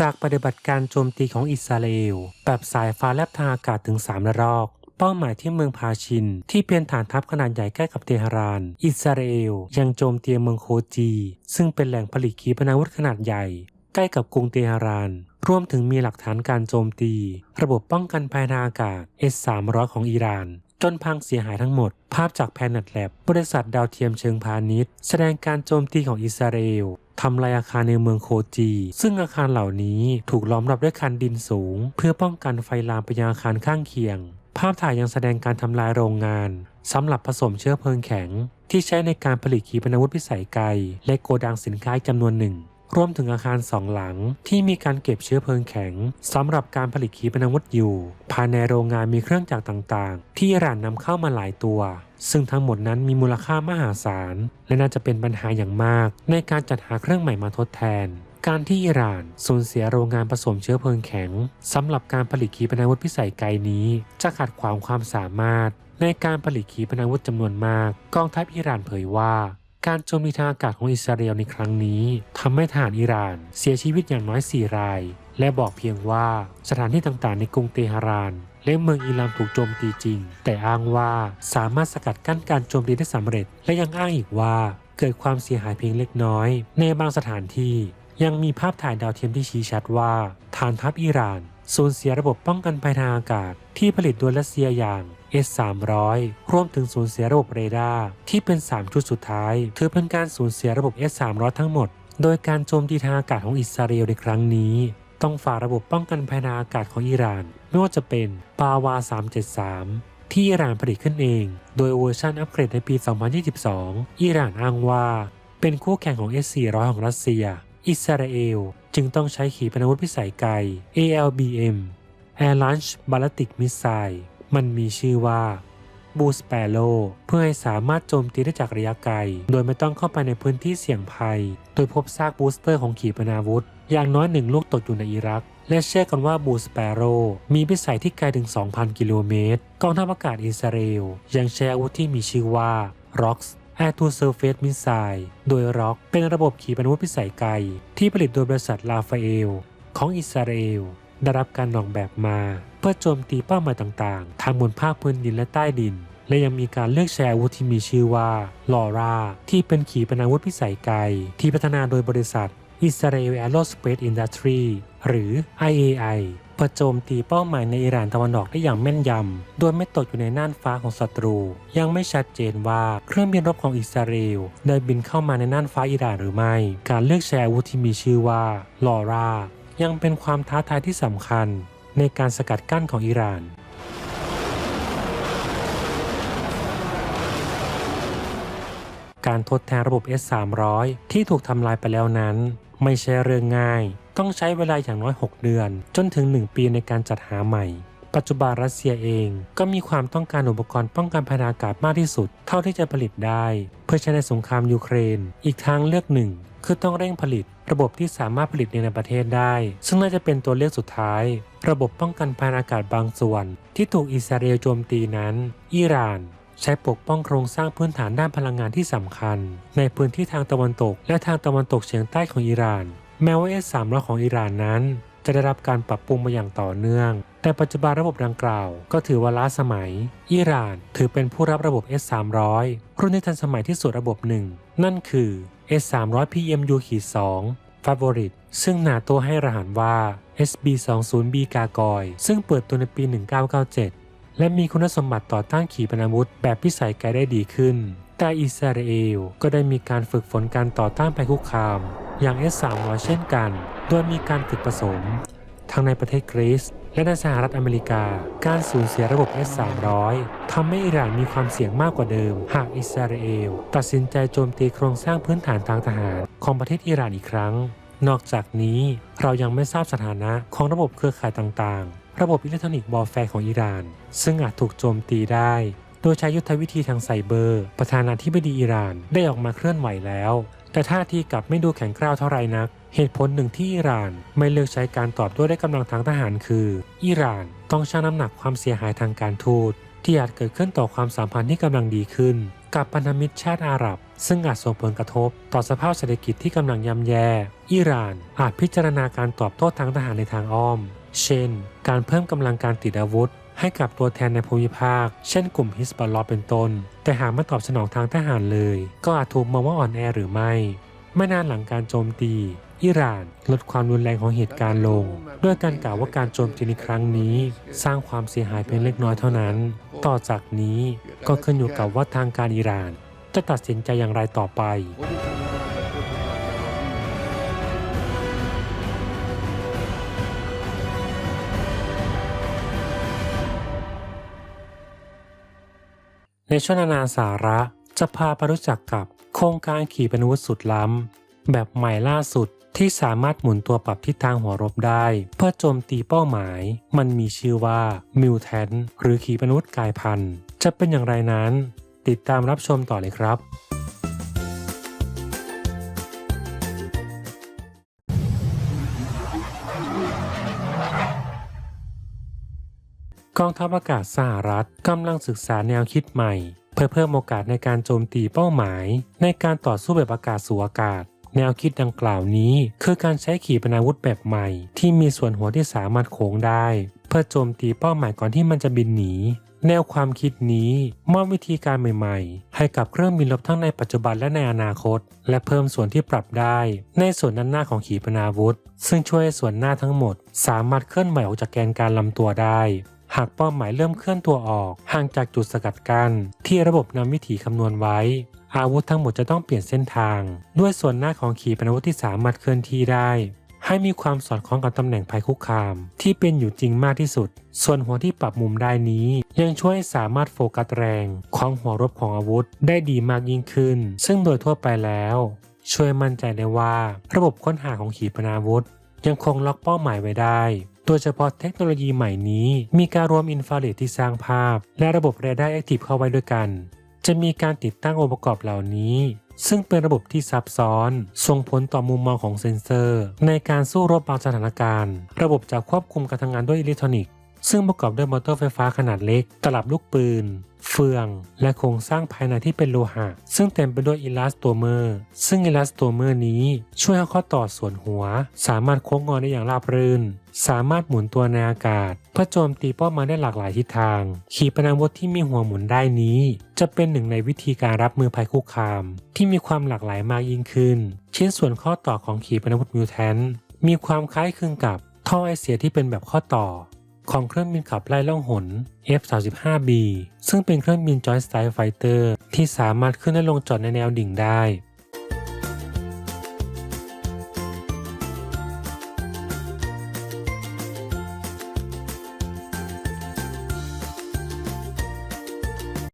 จากปฏิบัติการโจมตีของอิสราเอล แบบสายฟ้าแลบทางอากาศถึง3ระลอก เป้าหมายที่เมืองพาชิน ที่เป็นฐานทัพขนาดใหญ่ใกล้กับเตหะราน อิสราเอล ยังโจมตีเมืองโคจี ซึ่งเป็นแหล่งผลิตขีปนาวุธขนาดใหญ่ ใกล้กับกรุงเตหะรานรวมถึงมีหลักฐานการโจมตี ระบบป้องกันภัยทางอากาศ S-300 ของอิหร่าน จนพังเสียหายทั้งหมด ภาพจากแพนน็ตแลบบริษัทดาวเทียมเชิงพาณิชย์ แสดงการโจมตีของอิสราเอล ทำลายอาคารในเมืองโคจี ซึ่งอาคารเหล่านี้ถูกล้อมรอบด้วยคันดินสูง เพื่อป้องกันไฟลามไปยังอาคารข้างเคียง ภาพถ่ายยังแสดงการทำลายโรงงานสำหรับผสมเชื้อเพลิงแข็ง ที่ใช้ในการผลิตขีปนาวุธพิสัยไกล และโกดังสินค้าจำนวนหนึ่ง รวมถึงอาคารสองหลังที่มีการเก็บเชื้อเพลิงแข็งสำหรับการผลิตขีปนาวุธอยู่ ภายในโรงงานมีเครื่องจักรต่างๆ ที่อิหร่านนำเข้ามาหลายตัว ซึ่งทั้งหมดนั้นมีมูลค่ามหาศาล และน่าจะเป็นปัญหาอย่างมาก ในการจัดหาเครื่องใหม่มาทดแทน การที่อิหร่านสูญเสียโรงงานผสมเชื้อเพลิงแข็งสำหรับการผลิตขีปนาวุธพิสัยไกลนี้ จะขัดขวางความสามารถ ในการผลิตขีปนาวุธจำนวนมาก กองทัพอิหร่านเผยว่า การโจมตีทางอากาศของอิสราเอลในครั้งนี้ทำให้ทหารอิหร่านเสียชีวิตอย่างน้อย 4 ราย และบอกเพียงว่าสถานที่ต่างๆ ในกรุงเตหะราน และเมืองอิหร่านถูกโจมตีจริง แต่อ้างว่าสามารถสกัดกั้นการโจมตีได้สำเร็จ และยังอ้างอีกว่าเกิดความเสียหายเพียงเล็กน้อย ในบางสถานที่ยังมีภาพถ่ายดาวเทียมที่ชี้ชัดว่าฐานทัพอิหร่านสูญเสียระบบป้องกันภัยทางอากาศ ที่ผลิตโดยรัสเซียอย่าง S-300 รวมถึงสูญเสียระบบเรดาร์ที่เป็น 3 ชุดสุดท้าย ถือเป็นการสูญเสียระบบ S-300 ทั้งหมด โดยการโจมตีทางอากาศของอิสราเอลในครั้งนี้ ต้องฝ่าระบบป้องกันภัยทาอากาศของอิหร่าน ไม่ว่าจะเป็นปาวา 373ที่อิหร่านผลิตขึ้นเอง โดยเวอร์ชันอัปเกรดในปี 2022 อิหร่านอ้างว่า เป็นคู่แข่งของ S-400 ของรัสเซีย อิสราเอล จึงต้องใช้ขีปนาวุธพิสัยไกล ALBM Air Launch Ballistic Missile มันมีชื่อว่าบูสเปโ o เพื่อให้สามารถโจมตีได้จากระยะไกล โดยไม่ต้องเข้าไปในพื้นที่เสี่ยงภัย โดยพบซากบูสเตอร์ของขีปนาวุธ อย่างน้อยหนึ่งลูกตกอยู่ในอิรัก และเชื่อกันว่าบูสเปโ o มีพิสัยที่ไกลถึง 2,000 กิโลเมตร กองทัพอากาศอิสราเอลยังใช้อาวุธที่มีชื่อว่า ROCS Air to Surface Missile โดย ROC เป็นระบบขีปนาวุธพิสัยไกล ที่ผลิตโดยบริษัทลาฟาเอลของอิสราเอล ได้รับการออกแบบมา เพื่อโจมตีเป้าหมายต่างๆ ทางบนภาคพื้นดินและใต้ดิน และยังมีการเลือกใช้อาวุธที่มีชื่อว่าลอราที่เป็นขีปนาวุธพิสัยไกล ที่พัฒนาโดยบริษัท Israel Aerospace Industry หรือ IAI เพื่อโจมตีเป้าหมายในอิหร่านตะวันออกได้อย่างแม่นยำ โดยไม่ตกอยู่ในน่านฟ้าของศัตรู ยังไม่ชัดเจนว่าเครื่องบินรบของอิสราเอลได้บินเข้ามาในน่านฟ้าอิหร่านหรือไม่ การเลือกใช้อาวุธที่มีชื่อว่าลอรา ยังเป็นความท้าทายที่สำคัญในการสกัดกั้นของอิหร่าน การทดแทนระบบ S-300 ที่ถูกทำลายไปแล้วนั้น ไม่ใช่เรื่องง่าย ต้องใช้เวลาอย่างน้อย 6 เดือน จนถึง 1 ปีในการจัดหาใหม่ ปัจจุบันรัสเซียเองก็มีความต้องการอุปกรณ์ป้องกันภัยอากาศมากที่สุด เท่าที่จะผลิตได้ เพื่อใช้ในสงครามยูเครน อีกทางเลือกหนึ่ง คือต้องเร่งผลิต ระบบที่สามารถผลิตในประเทศได้ ซึ่งน่าจะเป็นตัวเลือกสุดท้าย ระบบป้องกันภัยอากาศบางส่วน ที่ถูกอิสราเอลโจมตีนั้น อิหร่าน ใช้ปกป้องโครงสร้างพื้นฐานด้านพลังงานที่สำคัญ ในพื้นที่ทางตะวันตก และทางตะวันตกเฉียงใต้ของอิหร่าน แม้ว่า S-300 ของอิหร่านนั้น จะได้รับการปรับปรุงมาอย่างต่อเนื่อง แต่ปัจจุบันระบบดังกล่าว ก็ถือว่าล้าสมัย อิหร่านถือเป็นผู้รับระบบ S-300 รุ่นที่ทันสมัยที่สุดระบบหนึ่งนั่นคือ S-300 PMU-2 Favorite ซึ่งหนาตัวให้รหัสว่า SB-20B กากอยซึ่งเปิดตัวในปี 1997 และมีคุณสมบัติต่อต้านขีปนาวุธแบบพิสัยไกลได้ดีขึ้น แต่อิสราเอลก็ได้มีการฝึกฝนการต่อต้านภัยคุกคาม อย่าง S-300 เช่นกัน โดยมีการฝึกผสม ทั้งในประเทศกรีซและในสหรัฐอเมริกา การสูญเสียระบบ S-300 ทำให้อิหร่านมีความเสี่ยงมากกว่าเดิม หากอิสราเอล ตัดสินใจโจมตีโครงสร้างพื้นฐานทางทหารของประเทศอิหร่านอีกครั้ง นอกจากนี้เรายังไม่ทราบสถานะของระบบเครือข่ายต่างๆ ระบบอิเล็กทรอนิกส์บอลแฟร์ของอิหร่าน ซึ่งอาจถูกโจมตีได้ โดยใช้ยุทธวิธีทางไซเบอร์ ประธานาธิบดีอิหร่านได้ออกมาเคลื่อนไหวแล้ว แต่ท่าทีกลับไม่ดูแข็งกร้าวเท่าไรนัก เหตุผลหนึ่งที่อิหร่านไม่เลือกใช้การตอบโต้ด้วยกำลังทางทหารคือ อิหร่านต้องชั่งน้ำหนักความเสียหายทางการทูตที่อาจเกิดขึ้นต่อความสัมพันธ์ที่กำลังดีขึ้น กับพันธมิตรชาติอาหรับ ซึ่งอาจส่งผลกระทบต่อสภาพเศรษฐกิจที่กำลังย่ำแย่ อิหร่านอาจพิจารณาการตอบโต้ทางทหารในทางอ้อม เช่น การเพิ่มกำลังการติดอาวุธ ให้กับตัวแทนในภูมิภาค เช่นกลุ่มฮิสบอลลอเป็นต้น แต่หากไม่ตอบสนองทางทหารเลย ก็อาจถูกมองว่าอ่อนแอหรือไม่ ไม่นานหลังการโจมตี อิหร่านลดความรุนแรงของเหตุการณ์ลง ด้วยการกล่าวว่าการโจมตีในครั้งนี้ สร้างความเสียหายเพียงเล็กน้อยเท่านั้น ต่อจากนี้ก็ขึ้นอยู่กับว่าทางการอิหร่าน จะตัดสินใจอย่างไรต่อไปในช่วงนานาสาระจะพาไปรู้จักกับโครงการขี่ปนวุธสุดล้ำ แบบใหม่ล่าสุด ที่สามารถหมุนตัวปรับทิศทางหัวรบได้ เพื่อโจมตีเป้าหมาย มันมีชื่อว่ามิวแทนหรือขีปนาวุธกายพันธุ์ จะเป็นอย่างไรนั้น ติดตามรับชมต่อเลยครับกองทัพอากาศสหรัฐกำลังศึกษาแนวคิดใหม่ เพื่อเพิ่มโอกาสในการโจมตีเป้าหมาย ในการต่อสู้แบบอากาศสู่อากาศ แนวคิดดังกล่าวนี้ คือการใช้ขีปนาวุธแบบใหม่ ที่มีส่วนหัวที่สามารถโค้งได้ เพื่อโจมตีเป้าหมายก่อนที่มันจะบินหนี แนวความคิดนี้มอบวิธีการใหม่ๆ ให้กับเครื่องบินรบทั้งในปัจจุบันและในอนาคต และเพิ่มส่วนที่ปรับได้ ในส่วนด้านหน้าของขีปนาวุธ ซึ่งช่วยให้ส่วนหน้าทั้งหมด สามารถเคลื่อนไหวออกจากแกนการลำตัวได้ หากเป้าหมายเริ่มเคลื่อนตัวออกห่างจากจุดสกัดกั้นที่ระบบนำวิถีคำนวณไว้ อาวุธทั้งหมดจะต้องเปลี่ยนเส้นทาง ด้วยส่วนหน้าของขีปนาวุธที่สามารถเคลื่อนที่ได้ ให้มีความสอดคล้องกับตำแหน่งภัยคุกคาม ที่เป็นอยู่จริงมากที่สุด ส่วนหัวที่ปรับมุมได้นี้ ยังช่วยสามารถโฟกัสแรงของหัวรบของอาวุธได้ดีมากยิ่งขึ้น ซึ่งโดยทั่วไปแล้ว ช่วยมั่นใจได้ว่า ระบบค้นหาของขีปนาวุธยังคงล็อกเป้าหมายไว้ได้ โดยเฉพาะเทคโนโลยีใหม่นี้ มีการรวมอินฟราเรดที่สร้างภาพ และระบบเรดาร์แอคทีฟเข้าไว้ด้วยกัน จะมีการติดตั้งองค์ประกอบเหล่านี้ ซึ่งเป็นระบบที่ซับซ้อน ส่งผลต่อมุมมองของเซ็นเซอร์ ในการสู้รบบางสถานการณ์ ระบบจะควบคุมการทำงานด้วยอิเล็กทรอนิกส์ ซึ่งประกอบด้วยมอเตอร์ไฟฟ้าขนาดเล็ก ตลับลูกปืน เฟือง และโครงสร้างภายในที่เป็นโลหะ ซึ่งเต็มไปด้วยอิลาสโตเมอร์ ซึ่งอิลาสโตเมอร์นี้ช่วยให้ข้อต่อส่วนหัว สามารถโค้งงอได้อย่างราบรื่น สามารถหมุนตัวในอากาศ เพื่อโจมตีเป้าหมายได้หลากหลายทิศทาง ขีปนาวุธที่มีหัวหมุนได้นี้ จะเป็นหนึ่งในวิธีการรับมือภัยคุกคาม ที่มีความหลากหลายมากยิ่งขึ้น ชิ้นส่วนข้อต่อของขีปนาวุธมิวแทนมีความคล้ายคลึงกับท่อไอเสียที่เป็นแบบข้อต่อ ของเครื่องบินขับไล่ล่องหน F-35B ซึ่งเป็นเครื่องบิน Joint Strike Fighter ที่สามารถขึ้นและลงจอดในแนวดิ่งได้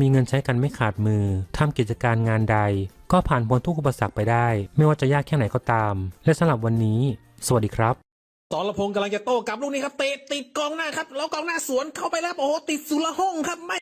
มีเงินใช้กันไม่ขาดมือทำกิจการงานใด ก็ผ่านพ้นทุกอุปสรรคไปได้ ไม่ว่าจะยากแค่ไหนก็ตาม และสำหรับวันนี้ สวัสดีครับสรพงกำลังจะโต้กลับลูกนี้ครับเตะติดกองหน้าครับ แล้วกองหน้าสวนเข้าไปแล้วโอ้โหติดสุรห้องครับไม่